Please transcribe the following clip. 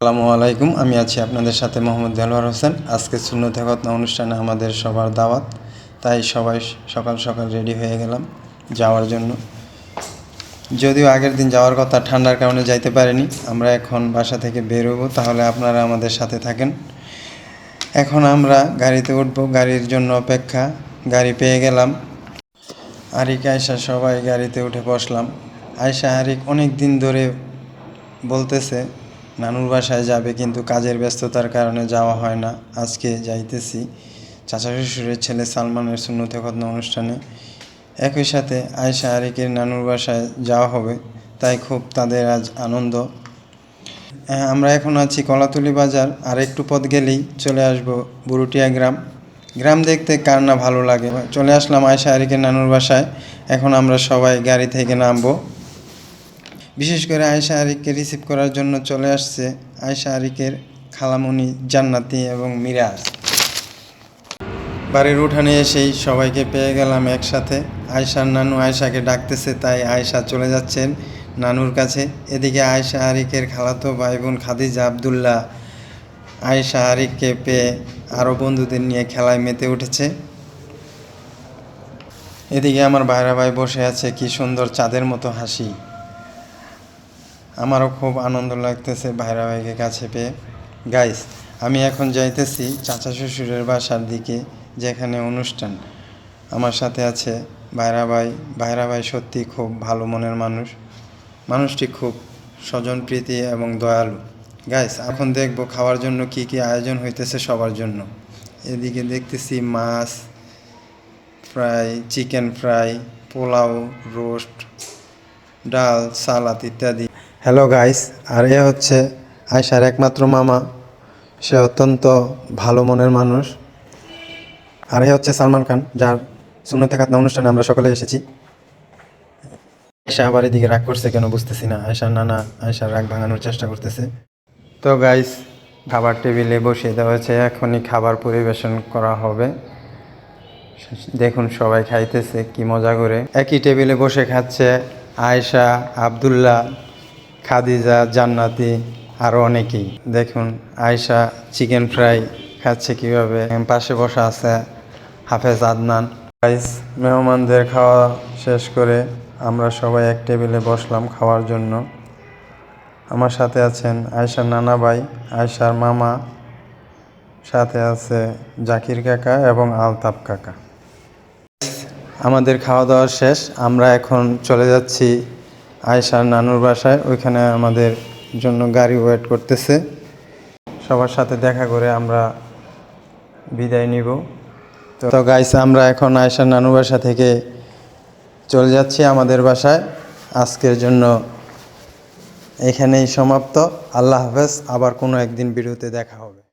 আসসালামু আলাইকুম, আমি আছি আপনাদের সাথে মোহাম্মদ দেলোয়ার হোসেন। আজকে শূন্যতে ঘটনা অনুষ্ঠানে আমাদের সবার দাওয়াত, তাই সবাই সকাল সকাল রেডি হয়ে গেলাম যাওয়ার জন্য। যদিও আগের দিন যাওয়ার কথা ঠান্ডার কারণে যাইতে পারিনি, আমরা এখন বাসা থেকে বেরোবো, তাহলে আপনারা আমাদের সাথে থাকেন। এখন আমরা গাড়িতে উঠবো, গাড়ির জন্য অপেক্ষা, গাড়ি পেয়ে গেলাম। আরিক আয়সা সবাই গাড়িতে উঠে বসলাম। আয়সা আরিক অনেক দিন ধরে বলতেছে নানুর বাসায় যাবে কিন্তু কাজের ব্যস্ততার কারণে যাওয়া হয় না। আজকে যাইতেছি। চাচা শ্বশুরের ছেলে সালমানের শূন্যতে খতনা অনুষ্ঠানে। একই সাথে আয়সা আরিকের নানুর বাসায় যাওয়া হবে তাই খুব তাদের আজ আনন্দ। হ্যাঁ, আমরা এখন আছি কলাতলি বাজার। আর একটু পথ গেলেই চলে আসব বুরুটিয়া গ্রাম। গ্রাম দেখতে কার না ভালো লাগে। চলে আসলাম আয়সা আরিকের নানুর বাসায়। এখন আমরা সবাই গাড়ি থেকে নামবো। বিশেষ করে আয়সা আরিককে রিসিভ করার জন্য চলে আসছে আয়সা আরিকের খালামণি জান্নাতি এবং মিরাজ। বাড়ির উঠানে এসেই সবাইকে পেয়ে গেলাম একসাথে। আয়সার নানু আয়সাকে ডাকতেছে, তাই আয়সা চলে যাচ্ছেন নানুর কাছে। এদিকে আয়সা আরিকের খালাতো ভাই বোন খাদিজা আবদুল্লাহ আয়সা আরিককে পেয়ে আরও বন্ধুদের নিয়ে খেলায় মেতে উঠেছে। এদিকে আমার ভাইরা ভাই বসে আছে, কি সুন্দর চাঁদের মতো হাসি। আমারও খুব আনন্দ লাগতেছে ভাইরা ভাইকে কাছে পেয়ে। গাইস আমি এখন যাইতেছি চাচা শ্বশুরের বাসার দিকে, যেখানে অনুষ্ঠান। আমার সাথে আছে ভাইরা ভাই। ভাইরা ভাই সত্যি খুব ভালো মনের মানুষ। মানুষটি খুব স্বজনপ্রীতি এবং দয়ালু। গাইস এখন দেখব খাওয়ার জন্য কি কি আয়োজন হইতেছে সবার জন্য। এদিকে দেখতেছি মাছ, fry, chicken fry, pulao, roast, ডাল, সালাদ ইত্যাদি। হ্যালো গাইস আর এ হচ্ছে আয়সার একমাত্র মামা। সে অত্যন্ত ভালো মনের মানুষ। আর এ হচ্ছে সালমান খান, যার সুন্নতে খাতনা অনুষ্ঠানে আমরা সকলে এসেছি। আয়সা আবার এদিকে রাগ করছে কেন বুঝতেছি না। আয়সার নানা আয়সার রাগ ভাঙানোর চেষ্টা করতেছে। তো গাইস খাবার টেবিলে বসিয়ে দেওয়া হয়েছে। এখনই খাবার পরিবেশন করা হবে। দেখুন সবাই খাইতেছে, কি মজা করে। একই টেবিলে বসে খাচ্ছে আয়েশা, আবদুল্লাহ খাদিজা, জান্নাতি আরও অনেকেই। দেখুন, আয়েশা চিকেন ফ্রাই খাচ্ছে কীভাবে। পাশে বসা আছে হাফেজ আদনান। রাইস মেহমানদের খাওয়া শেষ করে আমরা সবাই এক টেবিলে বসলাম খাওয়ার জন্য। আমার সাথে আছেন আয়েশার নানা ভাই, আয়েশার মামা, সাথে আছে জাকির কাকা এবং আলতাফ কাকা। আমাদের খাওয়া দাওয়া শেষ, আমরা এখন চলে যাচ্ছি আয়সার নানুর বাসায়, ওইখানে আমাদের জন্য গাড়ি ওয়েট করতেছে। সবার সাথে দেখা করে আমরা বিদায় নিব। তো গাইস আমরা এখন আয়সার নানুর বাসা থেকে চলে যাচ্ছি আমাদের বাসায়। আজকের জন্য এখানেই সমাপ্ত। আল্লাহ হাফেজ, আবার কোনো একদিন ভিডিওতে দেখা হবে।